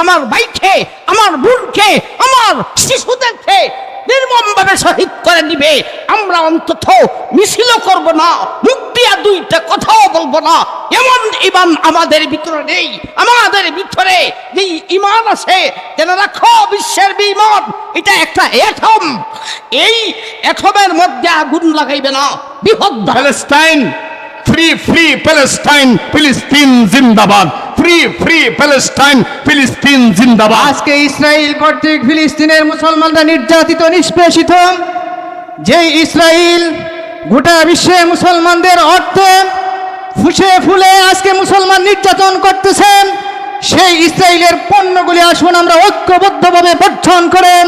আমার ভাইকে, আমার বোনকে, আমার শিশুদেরকে নির্মমভাবে শহীদ করে দিবে আমরা অন্তত মিছিলও করব না, মুখ দিয়া দুইটা কথাও বলব না। এমন ইমান আমাদের ভিতরে নেই, আমাদের ভিতরে যে ইমান আছে, যেন রাখো বিশ্বের বিমান। এটা একটা এটম এই এটমের মধ্যে আগুন লাগাইবে না বৃহৎ প্যালেস্টাইন ফ্রি ফ্রি প্যালেস্টাইন ফিলিস্তিন জিন্দাবাদ। ফ্রি ফ্রি প্যালেস্টাইন ফিলিস্তিন জিন্দাবাদ আজকে ইসরায়েল কর্তৃক ফিলিস্তিনের মুসলমানরা নির্যাতিত নিষ্পেষিত। যে ইসরায়েল গোটা বিশ্বে মুসলমানদের অর্থে ফুসে ফুলে আজকে মুসলমান নির্যাতন করতেছেন সেই ইসরায়েলের পণ্যগুলি আসুন আমরা ঐক্যবদ্ধভাবে বর্জন করেন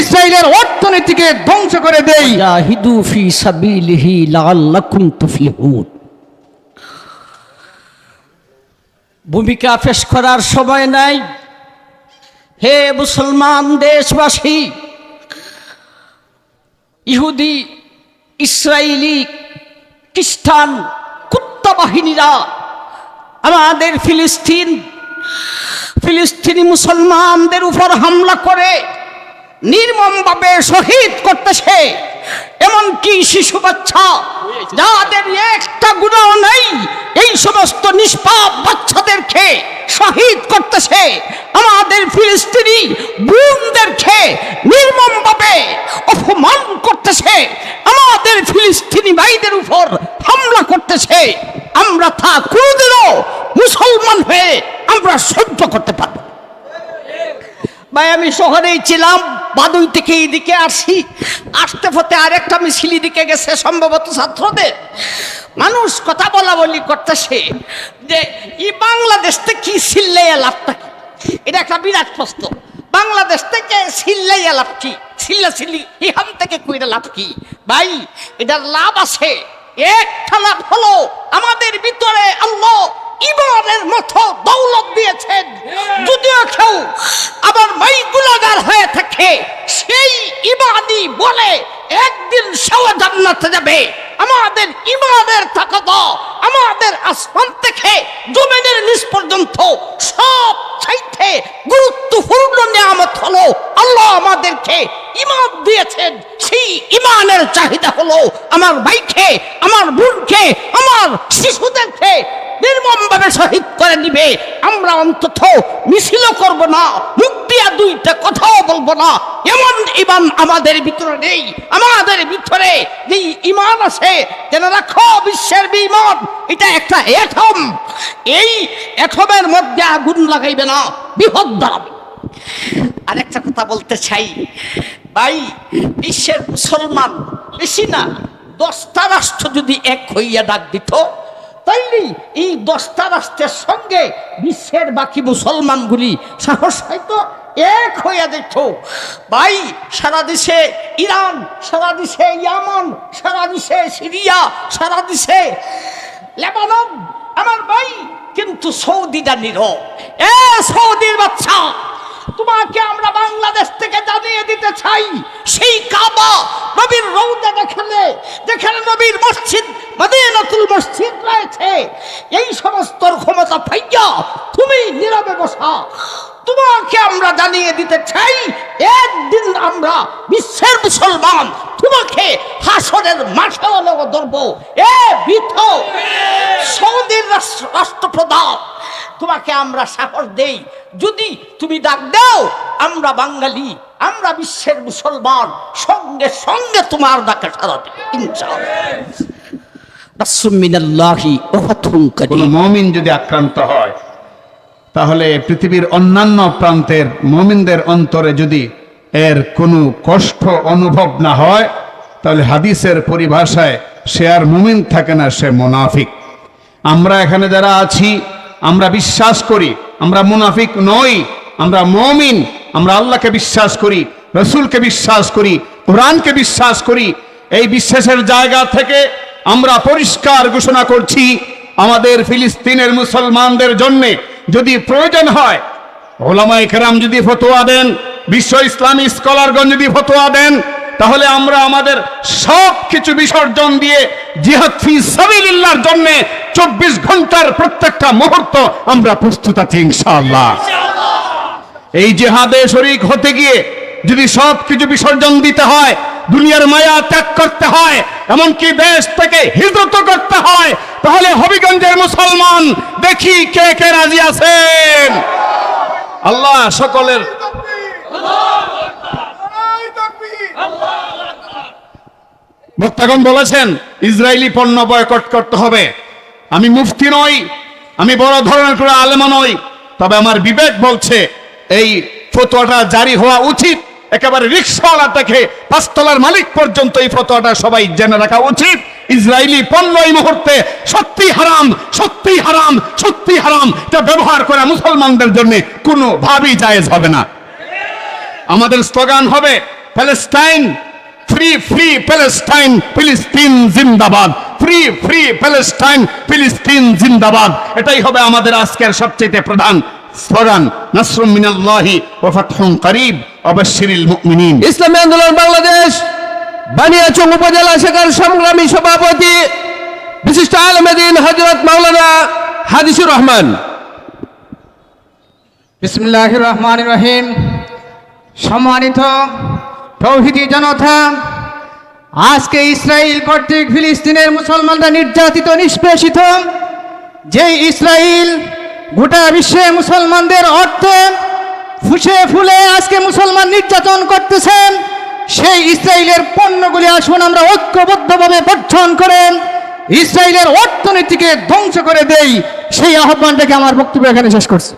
ইসরায়েলের অর্থনীতিকে ধ্বংস করে দেই। জাহিদু ফি সাবিলিহি লাআল্লাকুম তুফলিহুন। ভূমিকা পেশ করার সময় নাই। হে মুসলমান দেশবাসী, ইহুদি ইসরায়েলি খ্রিস্টান, কুত্তা বাহিনীরা, আমাদের ফিলিস্তিন, ফিলিস্তিনি মুসলমানদের উপর হামলা করে নির্মমভাবে শহীদ করতেছে। এমনকি শিশু বাচ্চা, যাদের একটা গুণাও নেই এই সমস্ত নিষ্পাপ বাচ্চাদেরকে শহীদ করতেছে আমাদের ফিলিস্তিনি বোনদেরকে নির্মমভাবে অপমান করতেছে, আমাদের ফিলিস্তিনি ভাইদের উপর হামলা করতেছে। আমরা তা কোনোদিনও মুসলমান হয়ে আমরা সহ্য করতে পারব। ভাই, আমি শহরেই ছিলাম, বাদুই থেকে এইদিকে আসি। আসতে পথে আরেকটা মিছিল দিকে গেছে, সম্ভবত ছাত্রদের। মানুষ কথা বলা বলি করতেছে যে এই বাংলাদেশ থেকে কি সিল্লাইয়া লাভটা কি? এটা একটা বিরাট প্রশ্ন। বাংলাদেশ থেকে সিল্লাইয়া লাভ কি? সিল্লা সিল্লি এখান থেকে কইরা লাভ কি? ভাই এটার লাভ আছে। একটা লাভ হলো আমাদের ভিতরে আল্লাহ ইমানের মতো দৌলত দিয়েছেন। যদিও কেউ আবার মাই গুলাগার হয়ে থাকে সেই ইমানই বলে একদিন সেও জান্নাতে যাবে। আমাদের ইমানের তাকত আমাদের আসমান থেকে জমিনের নিচ পর্যন্ত সব চাইতে গুরুত্বপূর্ণ নিয়ামত হলো, আল্লাহ আমাদেরকে ইমান দিয়েছেন। সেই ইমানের চাহিদা হলো আমার ভাইকে, আমার বোনকে, আমার শিশুদেরকে নির্মমভাবে শহীদ করে দিবে। আমরা অন্তত মিছিলও করব না মুখ দুইটা কথাও বলব না। এমন ইমান আমাদের ভিতরে নেই। আমাদের ভিতরে যে ইমান আছে যেন রাখো, বিশ্বের বিমান। এটা একটা এটম এই এটমের মধ্যে আগুন লাগাইবে না, বৃহৎ দাঁড়াবে আরেকটা কথা বলতে চাই। ভাই, বিশ্বের মুসলমান বেশি না, দশটা রাষ্ট্র যদি এক হইয়া ডাক দিত তাইলে এই দশটা রাষ্ট্রের সঙ্গে বিশ্বের বাকি মুসলমানগুলি সাহস হয়তো এক হইয়া যেত ভাই, সারা দেশে ইরান, সারা দেশে ইয়ামান, সারা দেশে সিরিয়া, সারা দেশে লেবানন। আমার ভাই, কিন্তু সৌদিটা নীরব এ সৌদির বাচ্চা তোমাকে আমরা বাংলাদেশ থেকে জানিয়ে দিতে চাই, সেই কাবা রৌদা দেখালে যেখানে নবীর মসজিদ, মদিনাতুল মসজিদ রয়েছে, এই সমস্ত ক্ষমতা পাইয়া তুমি নীরবে বসা। তোমাকে আমরা জানিয়ে দিতে চাই, একদিন আমরা বিশ্বের মুসলমান তোমাকে হাসরের মাঠে হলেও ধরব। এ বৃথ সৌদির রাষ্ট্র- রাষ্ট্রপ্রধান, তোমাকে আমরা সাহস দেই। যদি তুমি ডাক দাও আমরা বাঙালি, আমরা বিশ্বের মুসলমান, সঙ্গে সঙ্গে তোমার ডাকে সারা দেব মমিন যদি আক্রান্ত হয়, তাহলে পৃথিবীর অন্যান্য প্রান্তের মমিনদের অন্তরে যদি এর কোনো কষ্ট অনুভব না হয়, তাহলে হাদিসের পরিভাষায় সে আর মুমিন থাকে না, সে মুনাফিক। আমরা এখানে যারা আছি, আমরা বিশ্বাস করি, আমরা মুনাফিক নই, আমরা মমিন। আমরা আল্লাহকে বিশ্বাস করি, রসুলকে বিশ্বাস করি, কোরআনকে বিশ্বাস করি। এই বিশ্বাসের জায়গা থেকে আমরা পরিষ্কার ঘোষণা করছি, আমাদের ফিলিস্তিনের মুসলমানদের জন্য যদি প্রয়োজন হয় ওলামাই কেরাম যদি ফতোয়া দেন, বিশ্ব ইসলামী স্কলারগণ যদি ফতোয়া দেন, তাহলে আমরা আমাদের সব কিছু বিসর্জন দিয়ে জিহাদ ফি সাবিলিল্লাহর জন্য চব্বিশ ঘণ্টার প্রত্যেকটা মুহূর্ত আমরা প্রস্তুত আছি ইনশাআল্লাহ। এই জেহাদে শরিক হতে গিয়ে যদি সব কিছু বিসর্জন দিতে হয়, দুনিয়ার মায়া ত্যাগ করতে হয়, এমনকি দেশ থেকে হিজরত করতে হয়, তাহলে হবিগঞ্জের মুসলমান দেখি কে কে রাজি আছেন। আল্লাহ সকলের বক্তাগণ বলেছেন, ইসরায়েলি পণ্য বয়কট করতে হবে। আমি মুফতি নই, আমি বড় ধরনের করে আলেমা নই, তবে আমার বিবেক বলছে এই ফতোয়াটা জারি হওয়া উচিত। একেবারে রিক্সাওয়ালা থেকে পাঁচতলার মালিক পর্যন্ত এই ফতোয়াটা সবাই জেনে রাখা উচিত। ইসরায়েলি পণ্য এই মুহূর্তে সত্যি হারাম সত্যি হারাম সত্যি হারাম। এটা ব্যবহার করা মুসলমানদের জন্য কোনো ভাবই জায়েজ হবে না। আমাদের স্লোগান হবে প্যালেস্টাইন ফ্রি ফ্রি প্যালেস্টাইন ফিলিস্তিন জিন্দাবাদ। ফ্রি ফ্রি প্যালেস্টাইন ফিলিস্তিন জিন্দাবাদ। এটাই হবে আমাদের আজকের সবচেয়ে প্রধান স্লোগান নাসরুম মিনাল্লাহি ওয়া ফাতহুন করিব অবশ্যিরিল মুমিনিন। ইসলামী আন্দোলন বাংলাদেশ বানিয়াচং উপজেলা শাখার সংগ্রামী সভাপতি বিশিষ্ট আলমেদিন হজরত মাওলানা হাদিসুর রহমান। বিসমুল্লাহ রহমান রহিম। সম্মানিত তৌহিদি জনতা আজকে ইসরায়েল কর্তৃক ফিলিস্তিনের মুসলমানরা নির্যাতিত নিষ্পেষিত যে ইসরায়েল গোটা বিশ্বে মুসলমানদের অর্থে ফুসে ফুলে আজকে মুসলমান নির্যাতন করতেছেন। সেই ইসরায়েলের পণ্যগুলি আসুন, আমরা ঐক্যবদ্ধভাবে বর্জন করেন। ইসরায়েলের অর্থনীতিকে ধ্বংস করে দেই। সেই আহ্বানটাকে আমার বক্তব্য এখানে শেষ করছি।